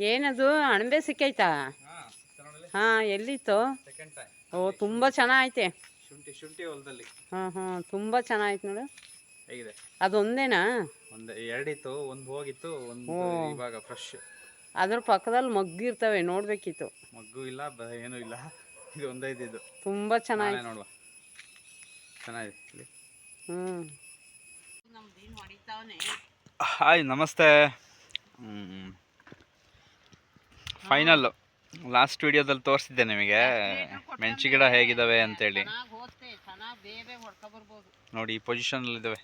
ಏನದು ಅಣಬೆ ಸಿಕ್ಕೈತಾ? ಹಾ ಎಲ್ಲಿತ್ತು? ಓ ತುಂಬಾ ಚೆನ್ನಾಗೈತೆ. ಶುಂಠಿ ಶುಂಠಿ ಹೊಲದಲ್ಲಿ. ಹಾಂ ಹಾಂ ತುಂಬ ಚೆನ್ನಾಗೈತೆ ನೋಡು. ಹೇಗಿದೆ? ಅದೊಂದೇನಾ ಒಂದು ಎರಡಿತ್ತು ಒಂದು ಹೋಗಿತ್ತು ಒಂದು. ಇವಾಗ ಫ್ರೆಶ್ ಅದ್ರ ಪಕ್ಕದಲ್ಲಿ ಮಗ್ಗಿರ್ತವೆ ನೋಡ್ಬೇಕಿತ್ತು. ಮಗ್ಗು ಇಲ್ಲ ಏನು ಏನೂ ಇಲ್ಲ. ಇದು ಒಂದೈದಿದ್ದು ತುಂಬ ಚೆನ್ನಾಗಿದೆ ಚೆನ್ನಾಗಿ ನೋಡುವ. ಚೆನ್ನಾಗಿದೆ. ಇಲ್ಲಿ. ಹ್ಞೂ ಹಾಯ್ ನಮಸ್ತೆ. ಫೈನಲ್ಲು ಲಾಸ್ಟ್ ವಿಡಿಯೋದಲ್ಲಿ ತೋರಿಸಿದ್ದೆ ನಿಮಗೆ. ಮೆಣಸಿ ಗಿಡ ಹೇಗಿದ್ದಾವೆ ಅಂತೇಳಿ. ನೋಡಿ ಈ ಪೊಸಿಷನಲ್ಲಿದ್ದಾವೆ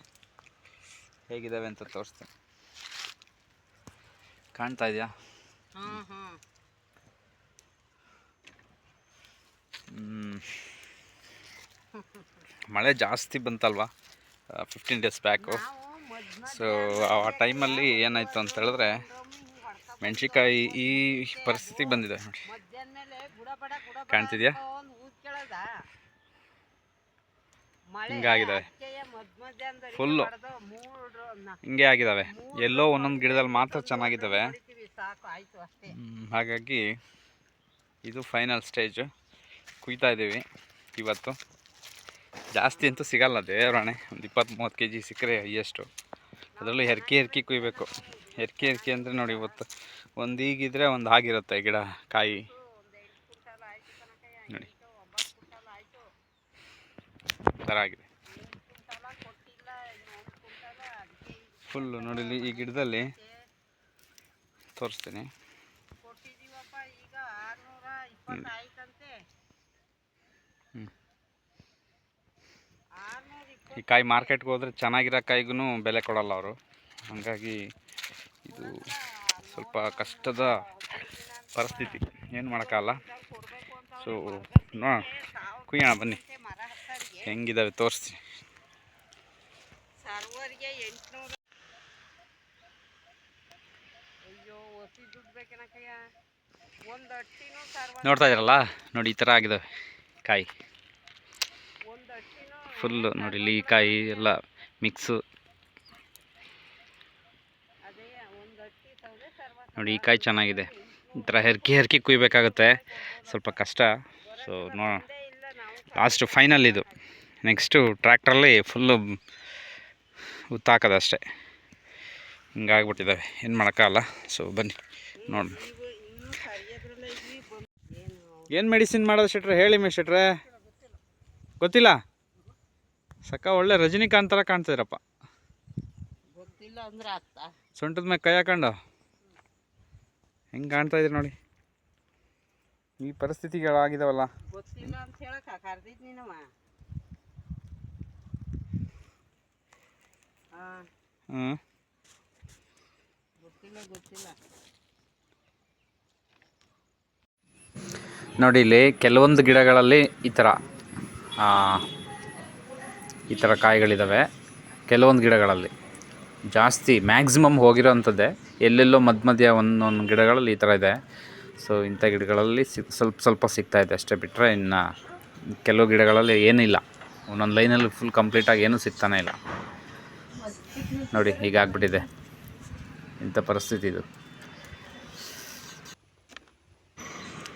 ಹೇಗಿದ್ದಾವೆ ಅಂತ ತೋರಿಸ್ತೇನೆ. ಕಾಣ್ತಾ ಇದೆಯಾ. ಮಳೆ ಜಾಸ್ತಿ ಬಂತಲ್ವಾ? ಫಿಫ್ಟೀನ್ ಡೇಸ್ ಬ್ಯಾಕು ಸೊ ಆ ಟೈಮಲ್ಲಿ ಏನಾಯಿತು ಅಂತ ಹೇಳಿದ್ರೆ ಮೆಣಸಿಕಾಯಿ ಈ ಪರಿಸ್ಥಿತಿಗೆ ಬಂದಿದೆ. ನೋಡಿ ಕಾಣ್ತಿದ್ಯಾ? ಹಿಂಗಾಗಿದ್ದಾವೆ ಫುಲ್ಲು. ಹಿಂಗೆ ಆಗಿದ್ದಾವೆ ಎಲ್ಲೋ ಒಂದೊಂದು ಗಿಡದಲ್ಲಿ ಮಾತ್ರ ಚೆನ್ನಾಗಿದ್ದಾವೆ ಹಾಗಾಗಿ ಇದು ಫೈನಲ್ ಸ್ಟೇಜು ಕುಯ್ತಾ ಇದ್ದೀವಿ ಇವತ್ತು. ಜಾಸ್ತಿ ಅಂತೂ ಸಿಗಲ್ಲ ದೇವರಾಣೆ ಒಂದು ಇಪ್ಪತ್ತು ಮೂವತ್ತು ಕೆ ಜಿ ಸಿಕ್ಕರೆ ಹೈಯೆಸ್ಟು. ಅದರಲ್ಲೂ ಹೆರ್ಕಿ ಹೆರ್ಕಿ ಕುಯ್ಬೇಕು. ಹೆರ್ಕೆ ಎರ್ಕೆ ಅಂದರೆ ನೋಡಿ ಇವತ್ತು ಒಂದು ಈಗಿದ್ರೆ ಒಂದು ಆಗಿರುತ್ತೆ ಗಿಡ, ಕಾಯಿ. ನೋಡಿ. ಥರ ಆಗಿದೆ. ಫುಲ್ಲು ನೋಡಿ ಈ ಗಿಡದಲ್ಲಿ ತೋರಿಸ್ತೀನಿ. ಈ ಕಾಯಿ ಮಾರ್ಕೆಟ್ಗೆ ಹೋದ್ರೆ ಚೆನ್ನಾಗಿರೋ ಕಾಯಿಗೂ ಬೆಲೆ ಕೊಡಲ್ಲ ಅವರು. ಹಾಗಾಗಿ ಇದು ಸ್ವಲ್ಪ ಕಷ್ಟದ ಪರಿಸ್ಥಿತಿ. ಏನು ಮಾಡೋಕ್ಕಲ್ಲ ಸೊ ನೋ ಕುಯ್ಯೋಣ ಬನ್ನಿ. ಹೆಂಗಿದ್ದಾವೆ ತೋರಿಸಿ. ನೋಡ್ತಾ ಇದ್ರಲ್ಲ ನೋಡಿ ಈ ಥರ ಆಗಿದ್ದಾವೆ ಕಾಯಿ. ಫುಲ್ಲು ನೋಡಿ ಇಲ್ಲಿ ಈ ಕಾಯಿ ಎಲ್ಲ ಮಿಕ್ಸು ಅದೇ ಒಂದು ಅಟ್ಟಿ ಸೌದೆ ಸರ್ವ ನೋಡಿ ಈ ಕಾಯಿ ಚೆನ್ನಾಗಿದೆ. ಈ ಥರ ಹೆರ್ಕಿ ಹೆರ್ಕಿ ಕುಯ್ಬೇಕಾಗುತ್ತೆ. ಸ್ವಲ್ಪ ಕಷ್ಟ. ಸೊ ನೋ ಲಾಸ್ಟು ಫೈನಲ್ ಇದು. ನೆಕ್ಸ್ಟು ಟ್ರ್ಯಾಕ್ಟ್ರಲ್ಲಿ ಫುಲ್ಲು ಉತ್ತಾಕದಷ್ಟೇ. ಹಿಂಗಾಗ್ಬಿಟ್ಟಿದ್ದಾವೆ ಏನು ಮಾಡೋಕ್ಕಾಗಲ್ಲ. ಸೊ ಬನ್ನಿ ನೋಡಿ ಏನು ಮೆಡಿಸಿನ್ ಮಾಡೋದು ಶೆಟ್ರೆ? ಹೇಳಿ ಮೇ ಶೆಟ್ರೆ. ಗೊತ್ತಿಲ್ಲ? ಸಕ್ಕ ಒಳ್ಳೆ ರಜನಿಕಾಂತ್ ಥರ ಕಾಣ್ತಿದ್ರಪ್ಪ. ಗೊತ್ತಿಲ್ಲ ಅಂದ್ರೆ ಅತ್ತ ಸೊಂಟದ ಮೇಲೆ ಕೈ ಹಾಕೊಂಡು. ಹೆಂಗೆ ಕಾಣ್ತಾ ಇದ್ರಿ ನೋಡಿ. ಈ ಪರಿಸ್ಥಿತಿಗಳಾಗಿದಾವಲ್ಲ. ಗೊತ್ತಿಲ್ಲ ಹಾಂ. ನೋಡಿ ಇಲ್ಲಿ ಕೆಲವೊಂದು ಗಿಡಗಳಲ್ಲಿ ಈ ಥರ ಈ ಥರ ಕಾಯಿಗಳಿದ್ದಾವೆ ಕೆಲವೊಂದು ಗಿಡಗಳಲ್ಲಿ ಜಾಸ್ತಿ ಮ್ಯಾಕ್ಸಿಮಮ್ ಹೋಗಿರೋ ಅಂಥದ್ದೇ ಎಲ್ಲೆಲ್ಲೋ ಮಧ್ಯ ಮಧ್ಯ ಒಂದೊಂದು ಗಿಡಗಳಲ್ಲಿ ಈ ಥರ ಇದೆ. ಸೊ ಇಂಥ ಗಿಡಗಳಲ್ಲಿ ಸಿಕ್ ಸ್ವಲ್ಪ ಸ್ವಲ್ಪ ಸಿಗ್ತಾ ಇದೆ ಅಷ್ಟೇ ಬಿಟ್ಟರೆ ಇನ್ನು ಕೆಲವು ಗಿಡಗಳಲ್ಲಿ ಏನಿಲ್ಲ ಒಂದೊಂದು ಲೈನಲ್ಲಿ ಫುಲ್ ಕಂಪ್ಲೀಟಾಗಿ ಏನೂ ಸಿಗ್ತಾನೆ ಇಲ್ಲ. ನೋಡಿ ಹೀಗಾಗ್ಬಿಟ್ಟಿದೆ ಇಂಥ ಪರಿಸ್ಥಿತಿ ಇದು.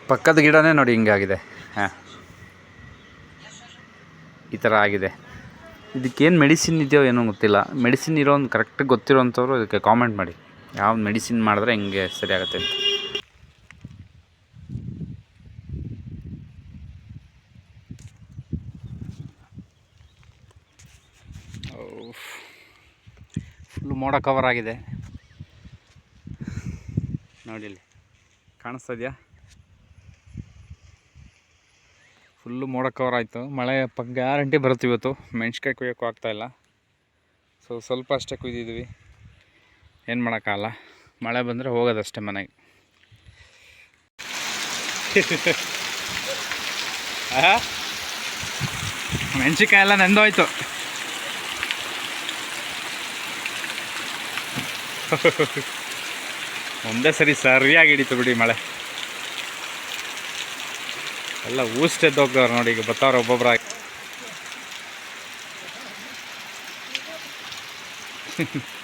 ಪಕ್ಕದ ಗಿಡನೇ ನೋಡಿ ಹಿಂಗಾಗಿದೆ ಹಾಂ. ಈ ಥರ ಆಗಿದೆ. ಇದಕ್ಕೇನು ಮೆಡಿಸಿನ್ ಇದೆಯೋ ಏನೋ ಗೊತ್ತಿಲ್ಲ. ಮೆಡಿಸಿನ್ ಇರೋ ಒಂದು ಕರೆಕ್ಟಾಗಿ ಗೊತ್ತಿರೋಂಥವ್ರು ಇದಕ್ಕೆ ಕಾಮೆಂಟ್ ಮಾಡಿ. ಯಾವ ಮೆಡಿಸಿನ್ ಮಾಡಿದ್ರೆ ಹಿಂಗೆ ಸರಿ ಆಗುತ್ತೆ ಅಂತ. ಫುಲ್ಲು ಮೋಡ ಕವರ್ ಆಗಿದೆ. ನೋಡಿ ಕಾಣಿಸ್ತಾ ಇದೆಯಾ? ಫುಲ್ಲು ಮೋಡ ಕವರ್ ಆಯಿತು. ಮಳೆ ಪ ಗ್ಯಾರಂಟಿ ಬರುತ್ತೆ ಇವತ್ತು. ಮೆಣ್ಸಿಕಾಯಿ ಕುಯ್ಯೋಕ್ಕೂ ಆಗ್ತಾಯಿಲ್ಲ ಸೊ ಸ್ವಲ್ಪ ಅಷ್ಟೇ ಕುಯ್ದಿದ್ವಿ. ಏನು ಮಾಡೋಕ್ಕಾಗಲ್ಲ. ಮಳೆ ಬಂದರೆ ಹೋಗೋದಷ್ಟೇ ಮನೆಗೆ. ಮೆಣಸಿನ್ಕಾಯಿ ಎಲ್ಲ ನೆಂದೋಯ್ತು. ಒಂದೇ ಸರಿ ಸರಿಯಾಗಿ ಹಿಡಿತು ಬಿಡಿ ಮಳೆ. ಎಲ್ಲ ಊಸ್ಟೆದ್ದೋಗ್ದವ್ರು ನೋಡಿ ಈಗ ಬರ್ತಾವ್ರೆ ಒಬ್ಬೊಬ್ರಾಗಿ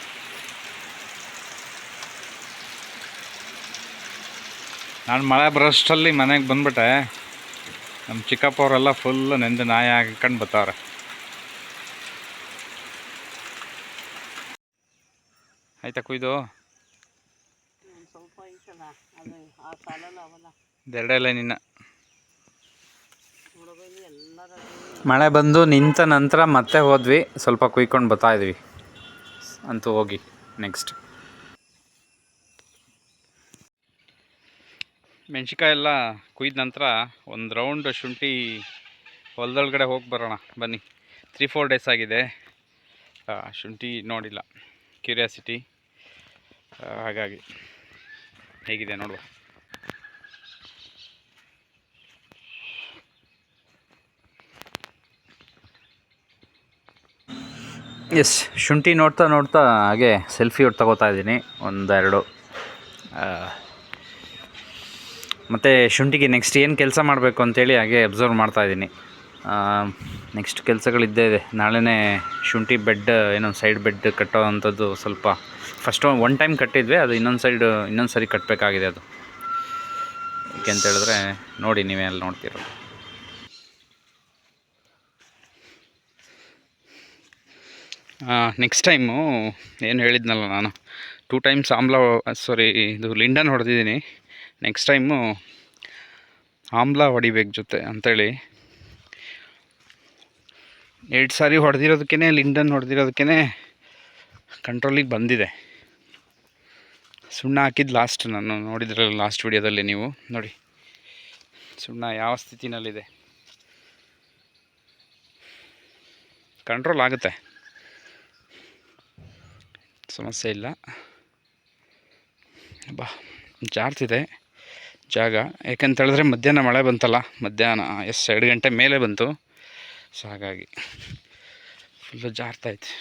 ನಾನು ಮಳೆ ಬರೋಷ್ಟರಲ್ಲಿ ಮನೆಗೆ ಬಂದ್ಬಿಟ್ಟೆ. ನಮ್ಮ ಚಿಕ್ಕಪ್ಪ ಅವರೆಲ್ಲ ಫುಲ್ ನೆಂದು ನಾಯಿ ಹಾಕೊಂಡು ಬರ್ತಾವ್ರೆ ಆಯ್ತಾ ಕುಯ್ದು? ಎರಡೇ ನಿನ್ನ. ಮಳೆ ಬಂದು ನಿಂತ ನಂತರ ಮತ್ತೆ ಹೋದ್ವಿ. ಸ್ವಲ್ಪ ಕುಯ್ಕೊಂಡು ಬರ್ತಾ ಇದ್ವಿ. ಅಂತೂ ಹೋಗಿ ನೆಕ್ಸ್ಟ್ ಮೆಣಸಿಕಾಯಿ ಎಲ್ಲ ಕುಯ್ದ ನಂತರ ಒಂದು ರೌಂಡ್ ಶುಂಠಿ ಹೊಲದೊಳಗಡೆ ಹೋಗಿ ಬರೋಣ. ಬನ್ನಿ. ತ್ರೀ ಫೋರ್ ಡೇಸ್ ಆಗಿದೆ. ಶುಂಠಿ ನೋಡಿಲ್ಲ. ಕ್ಯೂರಿಯಾಸಿಟಿ ಹಾಗಾಗಿ ಹೇಗಿದೆ ನೋಡುವ. ಎಸ್ ಶುಂಠಿ ನೋಡ್ತಾ ನೋಡ್ತಾ ಹಾಗೆ ಸೆಲ್ಫಿ ಹೊಟ್ಟು ತಗೋತಾ ಇದ್ದೀನಿ. ಒಂದೆರಡು. ಮತ್ತು ಶುಂಠಿಗೆ ನೆಕ್ಸ್ಟ್ ಏನು ಕೆಲಸ ಮಾಡಬೇಕು ಅಂತೇಳಿ ಹಾಗೆ ಅಬ್ಸರ್ವ್ ಮಾಡ್ತಾ ಇದ್ದೀನಿ. ನೆಕ್ಸ್ಟ್ ಕೆಲಸಗಳಿದ್ದೇ ಇದೆ. ನಾಳೆನೇ ಶುಂಠಿ ಬೆಡ್ ಏನೋ ಸೈಡ್ ಬೆಡ್ ಕಟ್ಟೋ ಅಂಥದ್ದು ಸ್ವಲ್ಪ ಫಸ್ಟ್ ಒನ್ ಟೈಮ್ ಕಟ್ಟಿದ್ವಿ, ಅದು ಇನ್ನೊಂದು ಸೈಡ್ ಇನ್ನೊಂದು ಸರಿ ಕಟ್ಟಬೇಕಾಗಿದೆ ಅದು. ಯಾಕೆ ಅಂತ ಹೇಳಿದ್ರೆ ನೋಡಿ, ನೀವೇ ಅಲ್ಲಿ ನೋಡ್ತೀರ. ನೆಕ್ಸ್ಟ್ ಟೈಮು ಏನು ಹೇಳಿದ್ನಲ್ಲ ನಾನು ಟೂ ಟೈಮ್ಸ್ ಆಮ್ಲ ಸಾರಿ ಇದು ಲಿಂಡನ್ ಹೊಡೆದಿದ್ದೀನಿ. ನೆಕ್ಸ್ಟ್ ಟೈಮು ಆಮ್ಲ ಹೊಡಿಬೇಕು ಜೊತೆ ಅಂಥೇಳಿ ಎರಡು ಸಾರಿ ಹೊಡೆದಿರೋದಕ್ಕೇ ಲಿಂಡನ್ ಹೊಡೆದಿರೋದಕ್ಕೇ ಕಂಟ್ರೋಲಿಗೆ ಬಂದಿದೆ. ಸುಣ್ಣ ಹಾಕಿದ್ದು ಲಾಸ್ಟ್ ನಾನು ನೋಡಿದ್ರಲ್ಲ ಲಾಸ್ಟ್ ವಿಡಿಯೋದಲ್ಲಿ ನೀವು. ನೋಡಿ, ಸುಣ್ಣ ಯಾವ ಸ್ಥಿತಿನಲ್ಲಿದೆ? ಕಂಟ್ರೋಲ್ ಆಗುತ್ತೆ. ಸಮಸ್ಯೆ ಇಲ್ಲ. ಬಾ, ಜಾರ್ತಿದೆ. ಜಾಗ. ಯಾಕಂತ ಹೇಳಿದ್ರೆ ಮಧ್ಯಾಹ್ನ ಮಳೆ ಬಂತಲ್ಲ, ಮಧ್ಯಾಹ್ನ ಎಸ್ ಎರಡು ಗಂಟೆ ಮೇಲೆ ಬಂತು. ಸೊ ಹಾಗಾಗಿ ಫುಲ್ಲು ಜಾರ್ತೈತೆ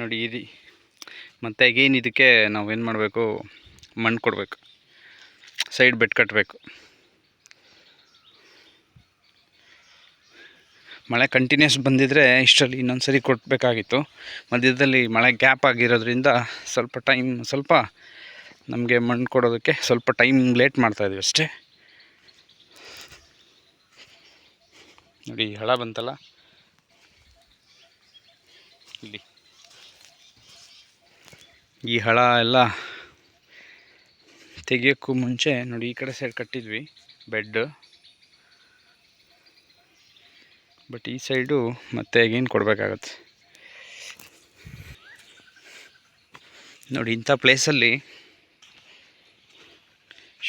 ನೋಡಿ ಇದು ಮತ್ತು ಅಗೇನ್ ಇದಕ್ಕೆ ನಾವು ಏನು ಮಾಡಬೇಕು? ಮಣ್ಣು ಕೊಡಬೇಕು. ಸೈಡ್ ಬೆಡ್ ಕಟ್ಟಬೇಕು ಮಳೆ ಕಂಟಿನ್ಯೂಸ್ ಬಂದಿದ್ದರೆ ಇಷ್ಟರಲ್ಲಿ ಇನ್ನೊಂದು ಸರಿ ಕೊಡಬೇಕಾಗಿತ್ತು. ಮಧ್ಯದಲ್ಲಿ ಮಳೆ ಗ್ಯಾಪ್ ಆಗಿರೋದ್ರಿಂದ ಸ್ವಲ್ಪ ಟೈಮ್ ಸ್ವಲ್ಪ ನಮಗೆ ಮಣ್ಣು ಕೊಡೋದಕ್ಕೆ ಸ್ವಲ್ಪ ಟೈಮ್ ಲೇಟ್ ಮಾಡ್ತಾಯಿದ್ವಿ ಅಷ್ಟೇ. ನೋಡಿ ಹಳ ಬಂತಲ್ಲ? ಇಲ್ಲಿ. ಈ ಹಳ ಎಲ್ಲ ತೆಗಿಯೋಕ್ಕೂ ಮುಂಚೆ ನೋಡಿ, ಈ ಕಡೆ ಸೈಡ್ ಕಟ್ಟಿದ್ವಿ. ಬೆಡ್ ಬಟ್ ಈ ಸೈಡು ಮತ್ತೆ ಏನು ಕೊಡಬೇಕಾಗತ್ತೆ. ನೋಡಿ ಇಂಥ ಪ್ಲೇಸಲ್ಲಿ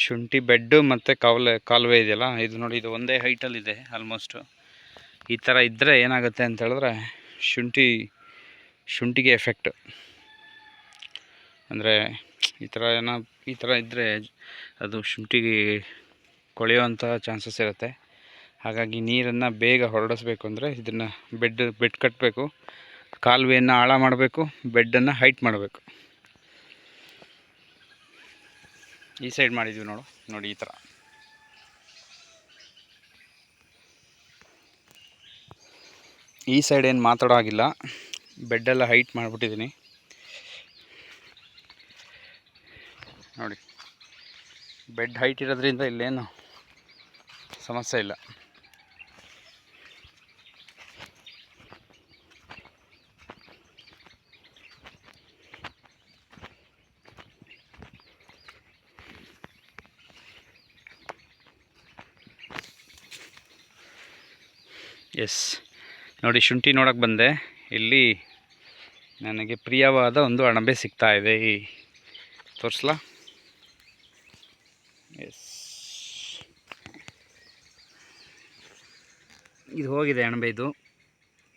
ಶುಂಠಿ ಬೆಡ್ಡು ಮತ್ತು ಕಾವಲೆ, ಕಾಲುವೆ ಇದೆಯಲ್ಲ, ಇದು ನೋಡಿ ಇದು ಒಂದೇ ಹೈಟಲ್ಲಿದೆ ಆಲ್ಮೋಸ್ಟು ಈ ಥರ ಇದ್ದರೆ ಏನಾಗುತ್ತೆ ಅಂತ ಹೇಳಿದ್ರೆ ಶುಂಠಿ, ಶುಂಠಿಗೆ ಎಫೆಕ್ಟ್ ಅಂದರೆ ಈ ಥರ ಏನೋ, ಈ ಥರ ಇದ್ದರೆ ಅದು ಶುಂಠಿಗೆ ಕೊಳೆಯುವಂಥ ಚಾನ್ಸಸ್ ಇರುತ್ತೆ. ಹಾಗಾಗಿ ನೀರನ್ನು ಬೇಗ ಹೊರಡಿಸ್ಬೇಕು ಅಂದರೆ ಇದನ್ನು ಬೆಡ್ ಬೆಡ್ ಕಟ್ಟಬೇಕು ಕಾಲುವೆಯನ್ನು ಆಳ ಮಾಡಬೇಕು, ಬೆಡ್ಡನ್ನು ಹೈಟ್ ಮಾಡಬೇಕು. ಈ ಸೈಡ್ ಮಾಡಿದ್ವಿ ನೋಡು, ನೋಡಿ ಈ ಥರ ಈ ಸೈಡ್ ಏನು ಮಾತಾಡೋ ಆಗಿಲ್ಲ ಬೆಡ್ಡೆಲ್ಲ ಹೈಟ್ ಮಾಡಿಬಿಟ್ಟಿದ್ದೀನಿ ನೋಡಿ, ಬೆಡ್ ಹೈಟ್ ಇರೋದ್ರಿಂದ ಇಲ್ಲೇನು ಸಮಸ್ಯೆ ಇಲ್ಲ. ಎಸ್. ನೋಡಿ, ಶುಂಠಿ ನೋಡೋಕೆ ಬಂದೆ. ಇಲ್ಲಿ ನನಗೆ ಪ್ರಿಯವಾದ ಒಂದು ಅಣಬೆ ಸಿಗ್ತಾ ಇದೆ. ಈ ತೋರಿಸ್ಲಾ? ಎಸ್. ಇದು ಹೋಗಿದೆ ಅಣಬೆ ಇದು.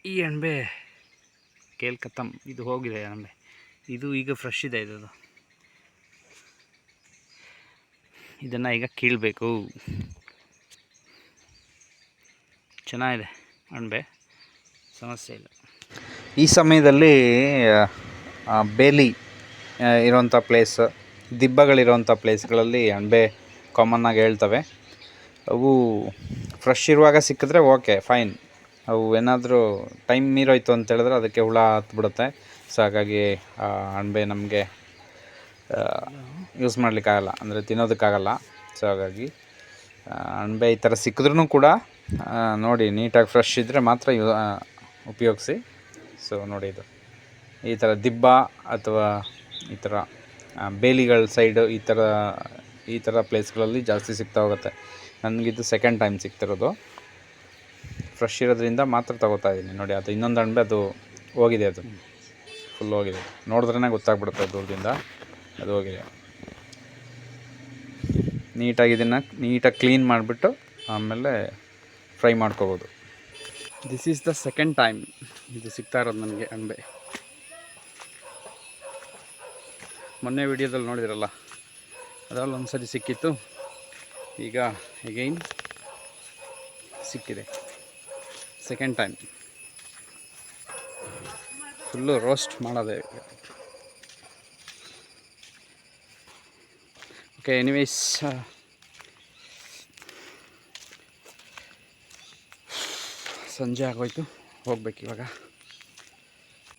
ಈ ಅಣಬೆ ಕೇಳ್ಕತ್ತಮ್ ಇದು ಹೋಗಿದೆ ಅಣಬೆ. ಇದು ಈಗ ಫ್ರೆಶ್ ಇದೆ ಇದು ಇದನ್ನು ಈಗ ಕೀಳಬೇಕು. ಚೆನ್ನಾಗಿದೆ. ಅಣಬೆ ಸಮಸ್ಯೆ ಇಲ್ಲ. ಈ ಸಮಯದಲ್ಲಿ ಬೇಲಿ ಇರೋಂಥ ಪ್ಲೇಸ್ ದಿಬ್ಬಗಳಿರೋಂಥ ಪ್ಲೇಸ್ಗಳಲ್ಲಿ ಅಣಬೆ ಕಾಮನ್ನಾಗಿ ಹೇಳ್ತವೆ. ಅವು ಫ್ರೆಶ್ ಇರುವಾಗ ಸಿಕ್ಕಿದ್ರೆ ಓಕೆ ಫೈನ್ ಅವು ಏನಾದರೂ ಟೈಮ್ ಮೀರೋಯ್ತು ಅಂತ ಹೇಳಿದ್ರೆ ಅದಕ್ಕೆ ಹುಳ ಹತ್ಬಿಡುತ್ತೆ. ಸೊ ಹಾಗಾಗಿ ಅಣಬೆ ನಮಗೆ ಯೂಸ್ ಮಾಡಲಿಕ್ಕಾಗಲ್ಲ. ಅಂದರೆ ತಿನ್ನೋದಕ್ಕಾಗಲ್ಲ. ಸೊ ಹಾಗಾಗಿ ಅಣ್ಬೆ ಈ ಥರ ಸಿಕ್ಕಿದ್ರೂ ಕೂಡ ನೋಡಿ, ನೀಟಾಗಿ ಫ್ರೆಶ್ ಇದ್ದರೆ ಮಾತ್ರ ಯೂ ಉಪಯೋಗಿಸಿ. ಸೊ ನೋಡಿ ಇದು. ಈ ಥರ ದಿಬ್ಬ ಅಥವಾ ಈ ಥರ ಬೇಲಿಗಳ ಸೈಡು ಈ ಥರ ಈ ಥರ ಪ್ಲೇಸ್ಗಳಲ್ಲಿ ಜಾಸ್ತಿ ಸಿಗ್ತಾ ಹೋಗುತ್ತೆ. ನನಗಿದು ಸೆಕೆಂಡ್ ಟೈಮ್ ಸಿಗ್ತಿರೋದು. ಫ್ರೆಶ್ ಇರೋದ್ರಿಂದ ಮಾತ್ರ ತಗೋತಾ ಇದ್ದೀನಿ ನೋಡಿ, ಅದು ಇನ್ನೊಂದು ಅಣಬೆ ಅದು ಹೋಗಿದೆ ಅದು. ಫುಲ್ ಹೋಗಿದೆ. ನೋಡಿದ್ರೇ ಗೊತ್ತಾಗ್ಬಿಡುತ್ತೆ ದೂರದಿಂದ ಅದು ಹೋಗಿದೆ. ನೀಟಾಗಿ ಇದನ್ನು ನೀಟಾಗಿ ಕ್ಲೀನ್ ಮಾಡಿಬಿಟ್ಟು ಆಮೇಲೆ ಫ್ರೈ ಮಾಡ್ಕೋಬೋದು. This is the second time ಇದು ಸಿಗ್ತಾ ಇರೋದು ನನಗೆ ಅಂಬೆ ಮೊನ್ನೆ ವಿಡಿಯೋದಲ್ಲಿ ನೋಡಿದ್ರಲ್ಲ, ಅದರಲ್ಲಿ ಒಂದು ಸರಿ ಸಿಕ್ಕಿತ್ತು. ಈಗ ಎಗೈನ್ ಸಿಕ್ಕಿದೆ. ಸೆಕೆಂಡ್ ಟೈಮ್ ಫುಲ್ಲು ರೋಸ್ಟ್ ಮಾಡೋದೆ. ಓಕೆ ಎನಿವೇಸ್ ಸಂಜೆ ಆಗೋಯ್ತು ಹೋಗ್ಬೇಕು ಇವಾಗ.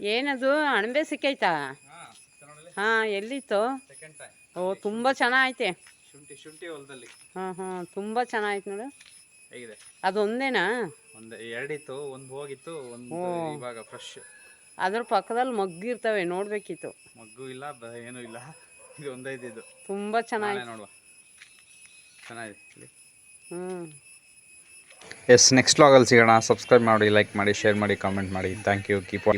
ಏನದು ಅಣಬೆ ಸಿಕ್ಕೈತಾ? ಹಾಂ ಎಲ್ಲಿತ್ತು? ಸೆಕೆಂಡ್ ಟೈಮ್ ಓ ತುಂಬ ಚೆನ್ನಾಗೈತೆ. ಶುಂಠಿ ಶುಂಠಿ ಹೊಲದಲ್ಲಿ. ಹಾಂ ಹಾಂ ತುಂಬ ಚೆನ್ನಾಗೈತೆ ನೋಡು. ಹೇಗಿದೆ? ಅದೊಂದೇನಾ? ಒಂದು ಎರಡಿತ್ತು ಒಂದು ಹೋಗಿತ್ತು ಒಂದು. ಇವಾಗ ಫ್ರೆಶ್ ಅದ್ರ ಪಕ್ಕದಲ್ಲಿ ಮಗ್ಗಿರ್ತವೆ ನೋಡಬೇಕಿತ್ತು. ಮಗ್ಗು ಇಲ್ಲ ಬ ಏನೂ ಇಲ್ಲ. ಇದು ಒಂದೇ ಇದ್ದಿದ್ದು. ತುಂಬ ಚೆನ್ನಾಗಿ ನೋಡುವ. ಚೆನ್ನಾಗಿದೆ. ಹ್ಞೂ ಎಸ್ ನೆಕ್ಸ್ಟ್ ಲಾಗಲ್ಲಿ ಸಿಗೋಣ. ಸಬ್ಸ್ಕ್ರೈಬ್ ಮಾಡಿ ಲೈಕ್ ಮಾಡಿ ಶೇರ್ ಮಾಡಿ ಕಾಮೆಂಟ್ ಮಾಡಿ. Thank you keep